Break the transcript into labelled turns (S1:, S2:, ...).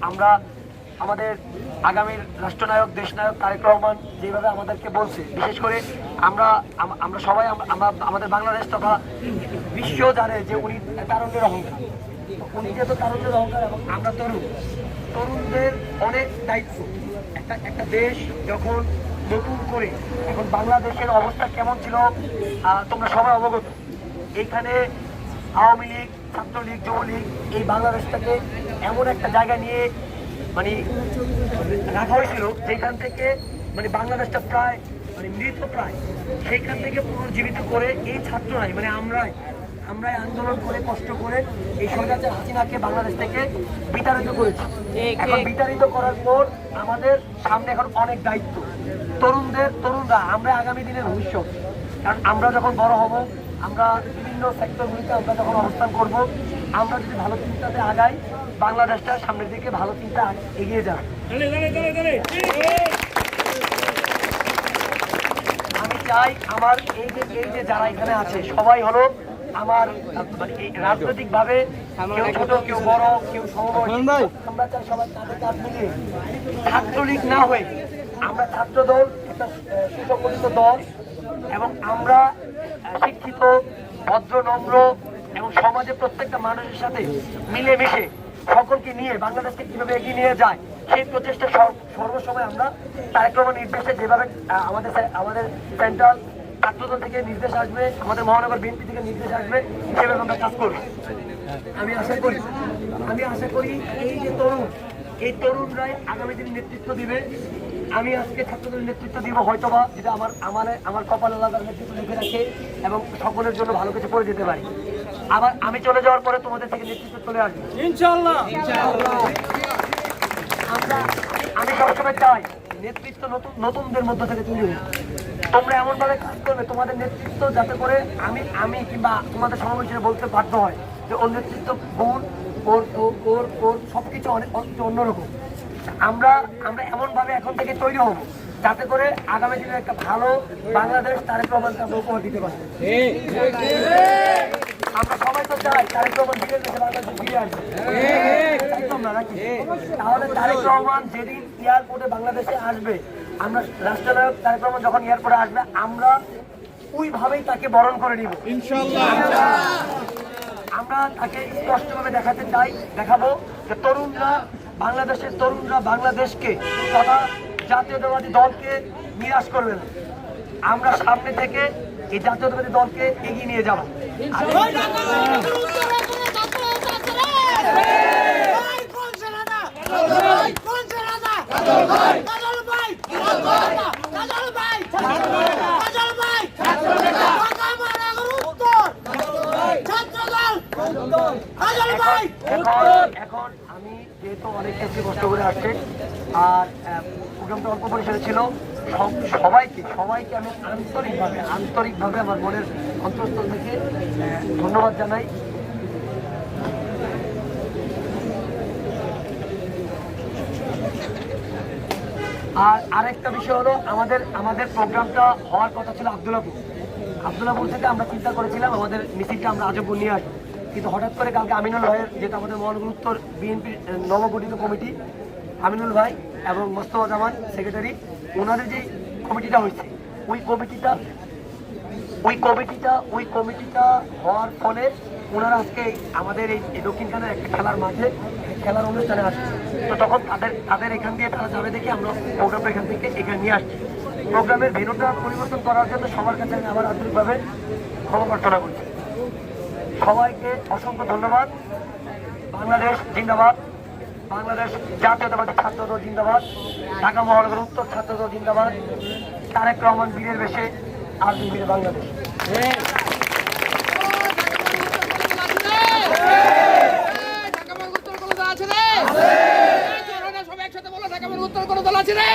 S1: আমরা আমাদের আগামীর রাষ্ট্রনায়ক, দেশনায়ক তারেক রহমান যেভাবে আমাদেরকে বলছে, বিশেষ করে আমরা আমরা সবাই আম- আমরা আমাদের বাংলাদেশ তথা বিশ্ব জানে যে উনি তারুণ্যের অহংকার। উনি যেহেতু তারুণ্যের অহংকার এবং আমরা তরুণ, তরুণদের অনেক দায়িত্ব। একটা একটা দেশ যখন নতুন করে এখন বাংলাদেশের অবস্থা কেমন ছিল তোমরা সবাই অবগত। এইখানে আওয়ামী লীগ ছাত্রলীগ যুবলীগ এই বাংলাদেশটাকে এমন একটা জায়গা নিয়ে মানে রাখা হয়েছিল যেখান থেকে মানে বাংলাদেশটা প্রায় মানে মৃত প্রায় সেইখান থেকে পুনর্জীবিত করে এই ছাত্ররাই মানে আমরাই আমরাই আন্দোলন করে কষ্ট করে এই স্বৈরাচার হাসিনাকে বাংলাদেশ থেকে বিতাড়িত করেছি। এখন বিতাড়িত করার পর আমাদের সামনে এখন অনেক দায়িত্ব। তরুণদের তরুণরা আমরা আগামী দিনের ভবিষ্যৎ। কারণ আমরা যখন বড় হব আমরা বিভিন্ন সেক্টরগুলিতে আমরা যখন অবস্থান করব আমরা যদি ভালো চিন্তাতে আগাই বাংলাদেশটা সামনের দিকে ভালো চিন্তা এগিয়ে যাবে আমি চাই আমার এই যে এই যে যারা এখানে আছে সবাই হলো আমার মানে এই রাজনৈতিকভাবে কেউ ছোট কেউ বড় কেউ আমরা চাই সবাই কাঁধে কাঁধ মিলিয়ে ছাত্রলীগ না হয়ে আমরা ছাত্র দল একটা সুসংগঠিত দল এবং আমরা শিক্ষিত ভদ্র, নম্র এবং সমাজে প্রত্যেকটা মানুষের সাথে মিলেমিশে সকলকে নিয়ে বাংলাদেশকে কীভাবে এগিয়ে নিয়ে যায়, সেই প্রচেষ্টা সর- সর্বসময় আমরা রহমান নির্দেশে যেভাবে আমাদের আমাদের সেন্ট্রাল ছাত্রদল থেকে নির্দেশ আসবে, আমাদের মহানগর বিএনপি থেকে নির্দেশ আসবে, সেভাবে আমরা কাজ করব। আমি আশা করি, আমি আশা করি এই যে তরুণ, এই তরুণরাই আগামী দিন নেতৃত্ব দিবে। আমি আজকে ছাত্রদের নেতৃত্ব দিব হয়তোবা যেটা আমার আমার আমার কপাল আলাদার নেতৃত্ব লিখে রাখে এবং সকলের জন্য ভালো কিছু করে যেতে পারি। আবার আমি চলে যাওয়ার পরে তোমাদের থেকে নেতৃত্ব চলে আসবে। আমরা আমি সবসময় চাই নেতৃত্ব নতুন নতুনদের মধ্য থেকে তৈরি হোক। তোমরা এমনভাবে কাজ করবে তোমাদের নেতৃত্ব যাতে করে আমি আমি কিংবা তোমাদের সমাবেশে বলতে বাধ্য হয় যে ওর নেতৃত্ব গুণ ওর ওর ওর সবকিছু অনেক অনেক অন্যরকম। আমরা আমরা এমন ভাবে এখন থেকে তৈরি হব যাতে করে আগামী দিনে একটা ভালো বাংলাদেশ তারেক রহমানকে আমরা উপহার দিতে পারি। আমরা সবাই তো চাই তারেক রহমান ফিরে বাংলাদেশে ফিরে আসবে। আমরা তাহলে তারেক রহমান যেদিন এয়ারপোর্টে বাংলাদেশে আসবে আমরা রাষ্ট্রনায়ক তারেক রহমান যখন এয়ারপোর্টে আসবে আমরা ওইভাবেই তাকে বরণ করে নিব। আমরা তাকে স্পষ্টভাবে দেখাতে চাই দেখাবো যে তরুণরা বাংলাদেশের তরুণরা বাংলাদেশকে তথা জাতীয়তাবাদী দলকে নিরাশ করবে না। আমরা সামনে থেকে এই জাতীয়তাবাদী দলকে এগিয়ে নিয়ে যাব। এখন এখন আমি যেহেতু অনেক কিছু কষ্ট করে আসছে আর প্রোগ্রামটা অল্প পরিসরে ছিল সব- সবাইকে সবাইকে আমি আন্তরিকভাবে আন্তরিকভাবে আমার মনের অন্তঃস্থল থেকে ধন্যবাদ জানাই। আর আরেকটা বিষয় হলো আমাদের আমাদের প্রোগ্রামটা হওয়ার কথা ছিল আবদুল্লাপুর আবদুল্লাপুর থেকে আমরা চিন্তা করেছিলাম আমাদের মিছিলটা আমরা আজও নিয়ে আসব। কিন্তু হঠাৎ করে কালকে আমিনুল ভাইয়ের যেটা আমাদের মহানগর উত্তর বিএনপির নবগঠিত কমিটি, আমিনুল ভাই এবং মোস্তফা জামান, সেক্রেটারি ওনাদের যে কমিটিটা হয়েছে, ওই কমিটিটা ওই কমিটিটা ওই কমিটিটা হওয়ার ফলে ওনারা আজকে আমাদের এই দক্ষিণখানের একটা খেলার মাঠে খেলার অনুষ্ঠানে আসছে। তো তখন তাদের তাদের এখান দিয়ে তারা যাবে দেখে আমরা প্রোগ্রামটা এখান থেকে এখানে নিয়ে আসছি। প্রোগ্রামের ভেন্যুটা পরিবর্তন করার জন্য সবার কাছে আমি আবার আন্তরিকভাবে ক্ষমা প্রার্থনা করছি। সবাইকে অসংখ্য ধন্যবাদ। বাংলাদেশ জিন্দাবাদ। বাংলাদেশ জাতীয়তাবাদী ছাত্রদল জিন্দাবাদ। ঢাকা মহানগর উত্তর ছাত্রদল জিন্দাবাদ। তারেক রহমান বীরের বেশে আর বীর বাংলাদেশ।
S2: আছে রে?